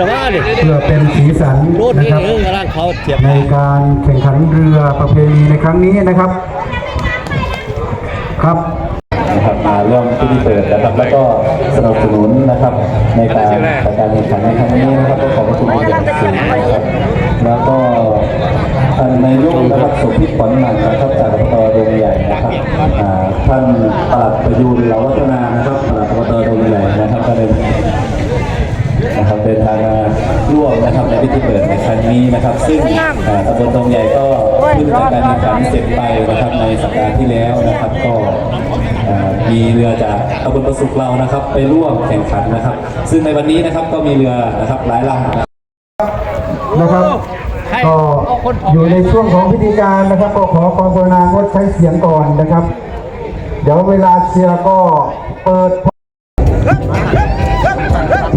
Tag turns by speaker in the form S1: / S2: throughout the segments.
S1: แต่ว่าเนี่ย
S2: เพื่อเป็นสีสัน
S1: รถ
S2: นะ
S1: นี่
S2: ครับ
S1: เออกำลังเขาเทียบ
S2: ในการแข่งขันเรือประเพณีในครั้งนี้นะครับ ครับ
S3: นะครับมาร่วมพิธีเปิดนะครับแล้วก็สนับสนุนนะครับ ในการจัดการแข่งขันในครั้งนี้นะครับก็ขอบพระคุณเป็นอย่างสูงนะครับแล้วก็ท่านนายกนะครับสุพิษขวัญหนักนะครับจากอบตโรงใหญ่นะครับอ่าท่านปลัดประยูนเหลาวัฒนานะครับปลัดอบตโรงใหญ่นะครับก็ได้ นะครับเดินทางมาร่วมนะครับในพิธีเปิดในครั้งนี้นะครับ ซึ่งอ่าตำบลตรงใหญ่ก็เพิ่งจัดการแข่งขันเสร็จไปนะครับในสัปดาห์ที่แล้วนะครับก็อ่ามีเรือจากตำบลประสุกเรานะครับ ไปร่วมแข่งขันนะครับ ซึ่งในวันนี้นะครับก็มีเรือนะครับหลายลำนะครับ
S2: นะครับก็อยู่ในช่วงของพิธีการนะครับก็ขอความกรุณางดใช้เสียงก่อนนะครับ เดี๋ยวเวลาเชียร์ก็เปิด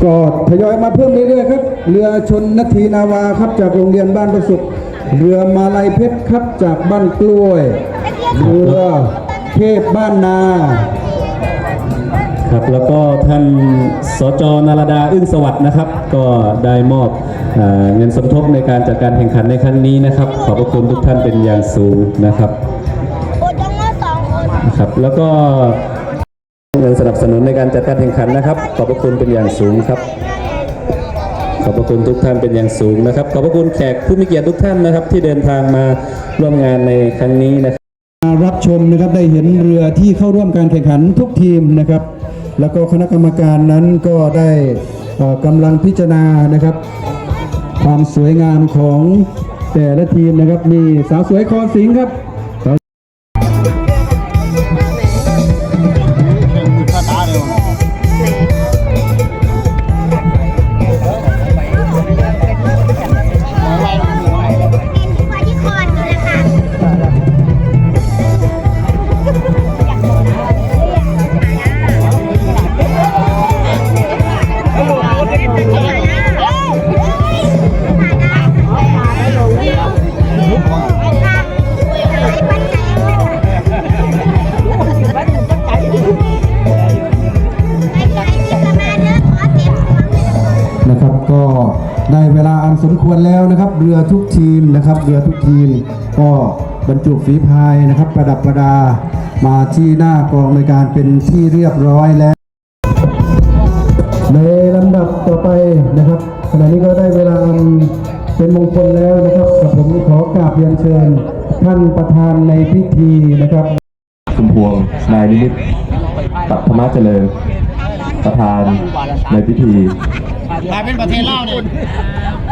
S2: ก็ทยอยมาเพิ่มเรื่อยๆครับ เรือชนนาทีนาวาครับจากโรงเรียนบ้านประสุขเรือมาลัยเพชรครับจากบ้านกล้วย เรือเทพบ้านนา
S3: ครับแล้วก็ท่านสจนารดาอึ้งสวัสดิ์นะครับ ก็ได้มอบเอ่อเงินสมทบในการจัดการแข่งขันในครั้งนี้นะครับ ขอบพระคุณทุกท่านเป็นอย่างสูงนะครับ
S4: โอ้จังว่าสองคน
S3: นะครับแล้วก็ เงินสนับสนุนในการจัดการแข่งขันนะครับ ขอบพระคุณเป็นอย่างสูงครับ ขอบพระคุณทุกท่านเป็นอย่างสูงนะครับ ขอบพระคุณแขกผู้มีเกียรติทุกท่านนะครับ ที่เดินทางมาร่วมงานในครั้งนี้นะครับ
S2: มารับชมนะครับได้เห็นเรือที่เข้าร่วมการแข่งขันทุกทีมนะครับ แล้วก็คณะกรรมการนั้นก็ได้กำลังพิจารณานะครับ ความสวยงามของแต่ละทีมนะครับมีสาวสวยคอสิงครับ มควรแล้วนะครับ เรือทุกทีมนะครับ เรือทุกทีม ก็บรรจุฝีพายนะครับ ประดับประดามาที่หน้ากองในวยการเป็นที่เรียบร้อยแล้ว ในลำดับต่อไปนะครับขณะนี้ก็ได้เวลาอันเป็นมงคลแล้วนะครับกับผมขอกราบเรียนเชิญ ท่านประธานในพิธีนะครับ
S3: คุณพวงนายนิมิตปัตมาเจริญ ประธานในพิธี
S5: กลายเป็นประเทศลาวเนี่ยมี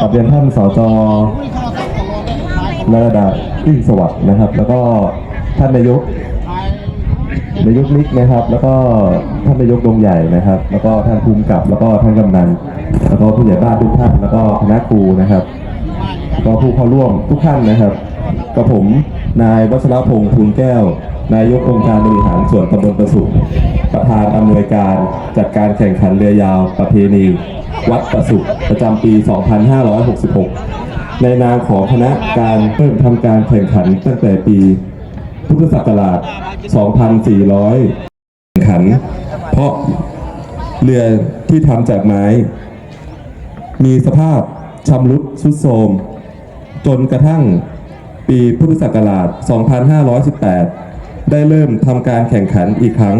S3: กับเรียนท่านสจ
S5: ราได้ขาย
S3: นราดาอึ้งสวัสดิ์นะครับ แล้วก็ท่านนายกนายกนิกนะครับ แล้วก็ท่านนายกดงใหญ่นะครับ แล้วก็ท่านภูมิกับ แล้วก็ท่านกำนัน แล้วก็ผู้ใหญ่บ้านทุกท่าน แล้วก็คณะครูนะครับก็ผู้เข้าร่วมทุกท่านนะครับกับผมนายวัชรพงษ์ภูลแก้ว นายกองค์การบริหารส่วนตำบลประสุประธานอำนวยการจัดการแข่งขันเรือยาวประเพณี วัดประสุขประจำปี 2566 ในนามของคณะการเริ่มทำการแข่งขันตั้งแต่ปีพุทธศักราช 2400 แข่งขัน เพราะเรือที่ทำจากไม้ มีสภาพชำรุดทรุดโทรมจนกระทั่งปีพุทธศักราช 2518 ได้เริ่มทำการแข่งขันอีกครั้ง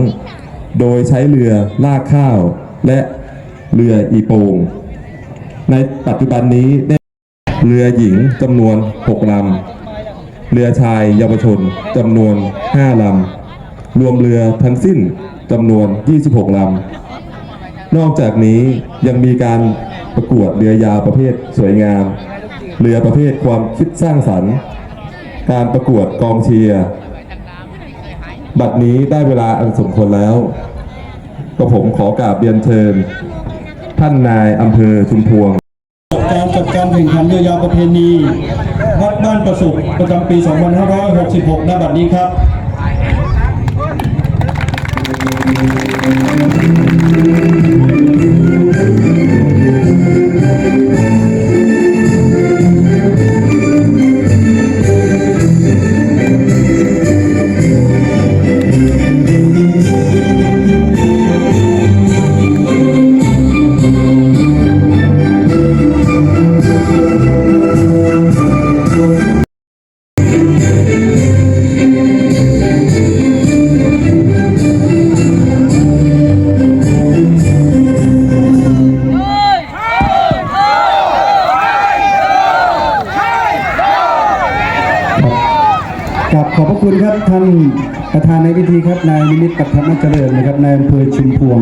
S3: โดยใช้เรือลากข้าวและ เรืออีโปงในปัจจุบันนี้ได้เรือหญิงจำนวน 6 ลำ เรือชายเยาวชนจำนวน 5 ลำ รวมเรือทั้งสิ้นจำนวน 26 ลำ นอกจากนี้ยังมีการประกวดเรือยาวประเภทสวยงาม เรือประเภทความคิดสร้างสรรค์ การประกวดกองเชียร์ บัดนี้ได้เวลาอันสมควรแล้ว ก็ผมขอกราบเรียนเชิญ ท่านนายอำเภอชุมพวง
S2: การจัดการแข่งขันเรือยาวประเพณีวัดบ้านประสุขประจำปี 2566ณบัดนี้ครับ Thank you. อบพระคุณครับท่านประธานในพิธีครับนายนิมิตรปัทมเจริญนะครับนายอำเภอชุมพวง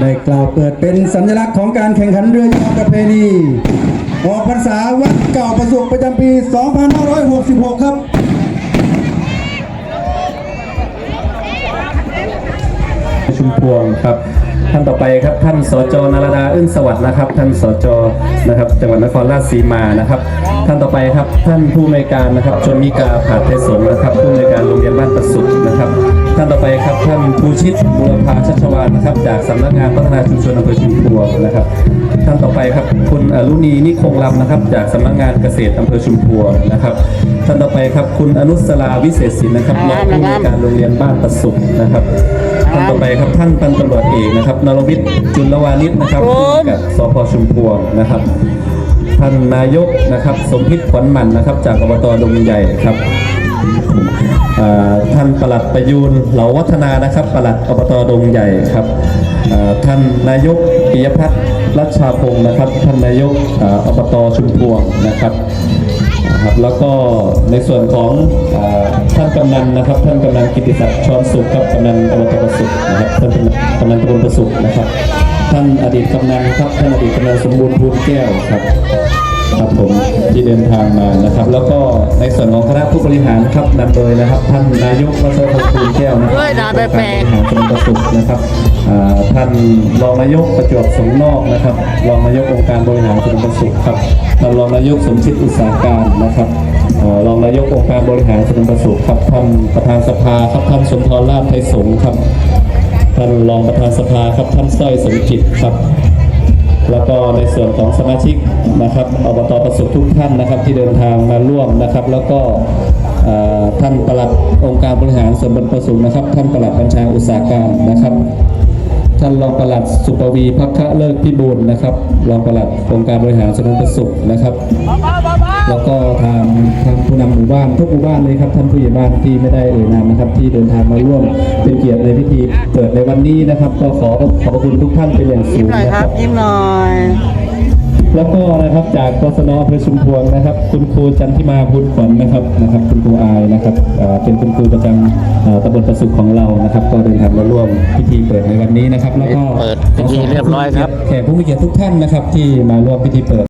S2: ได้กล่าวเปิดเป็นสัญลักษณ์ของการแข่งขันเรือยาวประเพณีออกพรรษาวัดเก่าประสบประจำปี 2566 ครับ
S1: ชุมพวงครับ ท่านต่อไปครับท่านสจนรดาอึ้งสวัสดิ์นะครับ ท่านสจนะครับจังหวัดนครราชสีมานะครับ ท่านต่อไปครับท่านผู้อำนวยการนะครับชนมิกาผาดไทยสงฆ์นะครับ ผู้อำนวยการโรงเรียนบ้านประสุขนะครับ ท่านต่อไปครับท่านภูชิตบุรพาชัชวานนะครับ จากสำนักงานพัฒนาชุมชนอำเภอชุมพวงนะครับ ท่านต่อไปครับคุณอรุณีนิคงลำนะครับ จากสำนักงานเกษตรอำเภอชุมพวงนะครับ ท่านต่อไปครับคุณอนุสราวิเศษศิลป์นะครับรองผู้อำนวยการโรงเรียนบ้านประสุขนะครับ ท่านต่อไปครับท่านพันตำรวจเอกนะครับนรวิทย์จุลวานิชนะครับผู้กำกับสพชุมพวงนะครับท่านนายกนะครับสมพิษขวัญหมันนะครับ จากอบตดงใหญ่ครับอ่าท่านปลัดประยูนเหลาวัฒนานะครับปลัดอบตดงใหญ่ครับอ่า ท่านนายกปิยพัฒน์รัชชาพงศ์นะครับ ท่านนายกออบตชุมพวงนะครับครับแล้วก็ในส่วนของอท่านกำนันนะครับ ท่านกำนันกิติศักดิ์ชอนสุขครับกำนันอบตประสุขนะครับท่านกำนันตำบลประสุขนะครับ ท่านอดีตกำนันครับท่านอดีตกำนันสมบูรณ์พูนแก้วครับ ครับผมที่เดินทางมานะครับ แล้วก็ในส่วนของคณะผู้บริหารครับนำโดยนะครับ ท่านนายกวัชรพงศ์พูนแก้วนะครับ
S5: เฮ้ยด่าแปลกๆ
S1: การบริหารตำบลประสุขนะครับอ่าท่านรองนายกประจวบสมนอกนะครับรองนายกองค์การบริหารตำบลประสุขครับท่านรองนายกสมชิตอุตสาหการนะครับเอ่อรองนายกองค์การบริหารส่วนประสุขครับท่านประธานสภาครับท่านสมพรลาภไทยสงฆ์ครับท่านรองประธานสภาครับท่านสร้อยสมจิตครับ แล้วก็ในส่วนของสมาชิกนะครับอบตประสุขทุกท่านนะครับที่เดินทางมาร่วมนะครับ แล้วก็ท่านประหลัดองค์การบริหารส่วนบนประสุขนะครับ ท่านประหลัดบัญชาอุตสาหกรรมนะครับ ท่านรองประหลัดสุปวีพักคะเลิกพิบูลนะครับรองประหลัดองค์การบริหารส่วนประสุขนะครับ แล้วก็ทางทางผู้นำหมู่บ้านทุกหมู่บ้านเลยครับท่านผู้ใหญ่บ้านที่ไม่ได้เอ่ยนามนะครับ ที่เดินทางมาร่วมเป็นเกียรติในพิธีเปิดในวันนี้นะครับ ก็ขอขอบพระคุณทุกท่านเป็นอย่างสูงนะครับ
S5: ยิ้มหน่อย
S1: แล้วก็นะครับจากกศนอำเภอชุมพวงนะครับ คุณครูจันทิมาพุทธขวัญนะครับนะครับ คุณครูอายนะครับอ่าเป็นคุณครูประจำอ่าตำบลประสุขของเรานะครับ ก็เดินทางมาร่วมพิธีเปิดในวันนี้นะครับ แล้วก็
S5: เปิดพิธีเรียบร้อยครับ
S1: แขกผู้มีเกียรติทุกท่านนะครับ ที่มาร่วมพิธีเปิด